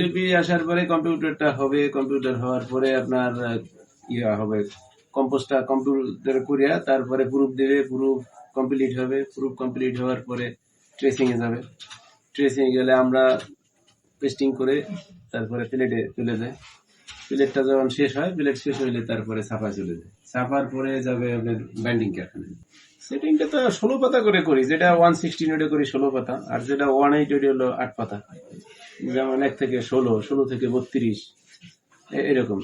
লিপি আসার পরে কম্পিউটারটা হবে, কম্পিউটার হওয়ার পরে আপনার ইয়া হবে কম্পোজটা কম্পিউটারে করিয়া তারপরে প্রুফ দেবে প্রুফ কমপ্লিট হবে প্রুফ কমপ্লিট হওয়ার পরে ট্রেসিং এ যাবে। ট্রেসিং এ গেলে আমরা পেস্টিং করে তারপরে প্লেটে তুলে দেয় প্লেটটা যখন শেষ হয় প্লেট শেষ হইলে তারপরে ছাপা চলে যায় ছাপার পরে যাবে আপনার বাইন্ডিং কারখানায় সেটিংটা তো ষোলো পাতা করে করি, যেটা ওয়ান সিক্সটিন করি ষোলো পাতা, আর যেটা ওয়ান এইট হলো আট পাতা। যেমন এক থেকে ষোলো ষোলো থেকে বত্রিশ এরকম।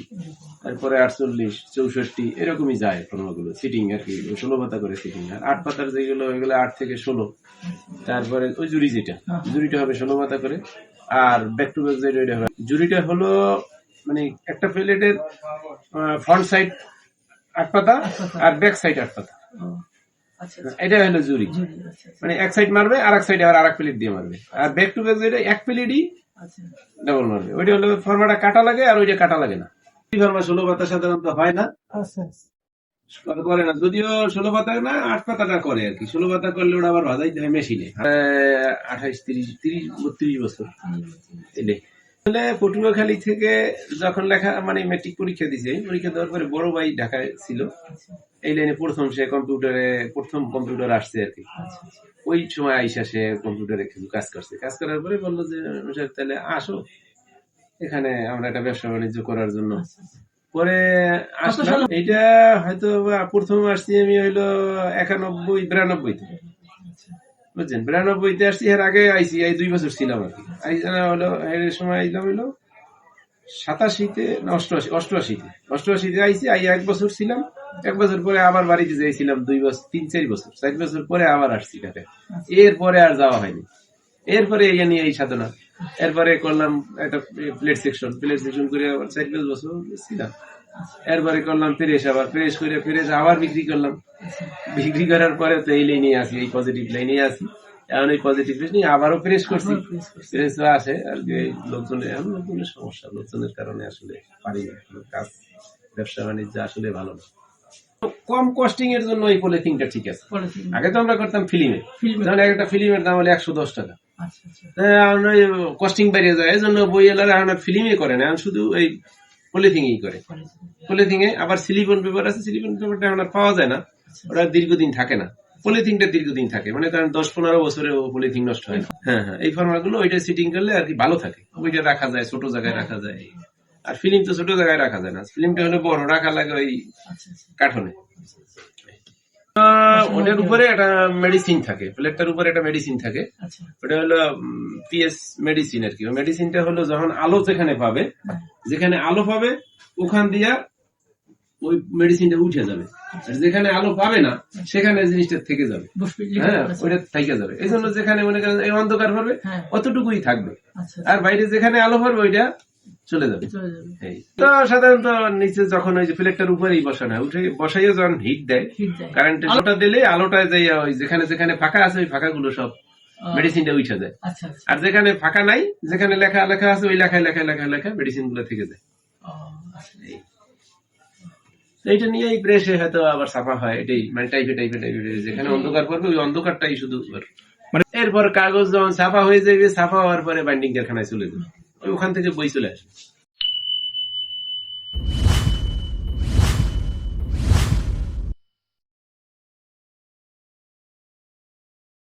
তারপরে আটচল্লিশ চৌষট্টি এরকমই যায় ফর্মাগুলো সিটিং আর কি ষোলো পাতা করে সিটিং আর আট পাতার যেগুলো এগুলো আট থেকে ষোলো। তারপরে ওই জুড়ি যেটা জুড়িটা হবে ষোলো পাতা করে। আর ব্যাক টু ব্যাক যেটা ওইটা হবে। জুড়িটা হলো মানে একটা প্লেটের ফ্রন্ট সাইড আট পাতা আর ব্যাক সাইড আট পাতা। আচ্ছা আচ্ছা। এটা হলো জুড়ি। জুড়ি, আচ্ছা মানে এক সাইড মারবে আর এক সাইডে আবার আর এক প্লেট দিয়ে মারবে। আর ব্যাক টু ব্যাক যেটা এক প্লেটই ডাবল মারবে ওইটা হলো ফর্মাটা কাটা লাগে আর ওইটা কাটা লাগে না। ফর্মা ষোলো পাতা সাধারণত হয় না। আচ্ছা করে না যদিও ষোলো পাতা না আট পাতাটা করে আর কি। ষোলো পাতা করলে ওটা আবার ভাজাই দেয় মেশিনে। আঠাইশ তিরিশ তিরিশ বত্রিশ বছর। এলে আসলে পটুয়াখালী থেকে যখন লেখা মানে মেট্রিক পরীক্ষা দিছে পরীক্ষা দেওয়ার পরে বড় ভাই ঢাকায় ছিল। এই লাইনে প্রথম সে কম্পিউটারে প্রথম কম্পিউটার আসছে আর কি। আচ্ছা। ওই সময় আইসা সে কম্পিউটারে কিছু কাজ করছে। কাজ করার পরে বলল যে "স্যার, তাহলে আসো। এখানে আমরা একটা ব্যবসা বাণিজ্য করার জন্য। আচ্ছা পরে আসলাম। এটা হয়তো প্রথম আসছি আমি হইল একানব্বই বিরানব্বই থেকে বুঝছেন? বিরানব্বইতে আসছি এর আগে আইসি এই দুই বছর ছিলাম আর কি হলো এর সময় আইলাম হইল সাতাশিতে অষ্টআশি অষ্টআশিতে অষ্টআশিতে আইসি আই এক বছর ছিলাম। এক বছর পরে আবার বাড়িতে যাইছিলাম দুই বছর তিন চার বছর চার বছর পরে আবার আসছি ঢাকা এরপরে আর যাওয়া হয়নি। এরপরে এই নিয়ে এই সাধনা। এরপরে করলাম একটা প্লেট সেকশন প্লেট সেকশন করে আবার চার পাঁচ বছর ছিলাম এরপরে করলাম প্রেস আবার। প্রেস করে প্রেস আবার বিক্রি করলাম। বিক্রি করার পরে তো এই লাইনে আসি এই পজিটিভ লাইনে আসি এখন এই পজিটিভ নিয়ে আবারও প্রেস করছি। প্রেস আসে আর কি এই লোকজনের এখন লোকজনের সমস্যা। লোকজনের কারণে আসলে পারি না। কাজ ব্যবসা বাণিজ্য আসলে ভালো না। কম কস্টিং এর জন্য এই পলিথিনটা ঠিক আছে। আগে তো আমরা করতাম ফিল্মে। যেমন একটা ফিল্মের দাম হলো একশো দশ টাকা। আচ্ছা আচ্ছা। কস্টিং বেরিয়ে যায় এই জন্য বই এলার এখন ফিল্মে করে না শুধু এই করে। আবার সিলিকন পেপার আছে সিলিকন পেপারটা এখন পাওয়া যায় না। ওটা দীর্ঘদিন থাকে না। পলিথিনটা দীর্ঘদিন থাকে মানে কারণ দশ পনেরো বছরে পলিথিন নষ্ট হয় না। হ্যাঁ হ্যাঁ এই ফর্মা গুলো ওইটা সিটিং করলে আর কি ভালো থাকে। ওইটা রাখা যায় ছোট জায়গায় রাখা যায়। আর ফিল্ম তো ছোট জায়গায় রাখা যায় না। ফিল্মটা হলে বড় রাখা লাগে ওই আচ্ছা আচ্ছা। কাঠনে। ওটার উপরে একটা মেডিসিন থাকে। প্লেটটার উপরে একটা মেডিসিন থাকে। আচ্ছা। ওটা হলো পিএস মেডিসিন আর কি। মেডিসিনটা হলো যখন আলো যেখানে পাবে যেখানে আলো পাবে ওখান দিয়া ওই মেডিসিনটা উঠে যাবে। আর যেখানে আলো পাবে না সেখানে জিনিসটা থেকে যাবে। হ্যাঁ ওইটা থেকে যাবে। এই জন্য যেখানে মনে করেন অন্ধকার পাবে হ্যাঁ। অতটুকুই থাকবে। আচ্ছা আর বাইরে যেখানে আলো পাবে ওইটা চলে যাবে। চলে যাবে। এই। তো সাধারণত নিচে যখন ওই যে প্লেটটার উপরেই বসানো হয় উঠে বসাইয়ে যখন হিট দেয় দেয়। আলোটা দিলে আলোটা যাই ওই যেখানে যেখানে ফাঁকা আছে ওই ফাঁকাগুলো সব মেডিসিনটা উঠে যায়। আচ্ছা আচ্ছা। আর যেখানে ফাঁকা নাই যেখানে লেখা লেখা আছে ওই লেখায় লেখা লেখা লেখা মেডিসিনগুলো থেকে যায়। এইটা নিয়ে এই। প্রেসে হয়তো আবার ছাপা হয় এটাই মানে টাইপে টাইপে টাইপে যেখানে অন্ধকার পড়বে ওই অন্ধকারটাই শুধু মানে এরপর কাগজ যখন ছাপা হয়ে যাবে ছাপা হওয়ার পরে বাইন্ডিং কারখানায় চলে যাবে। ওখান থেকে বই চলে আসবে।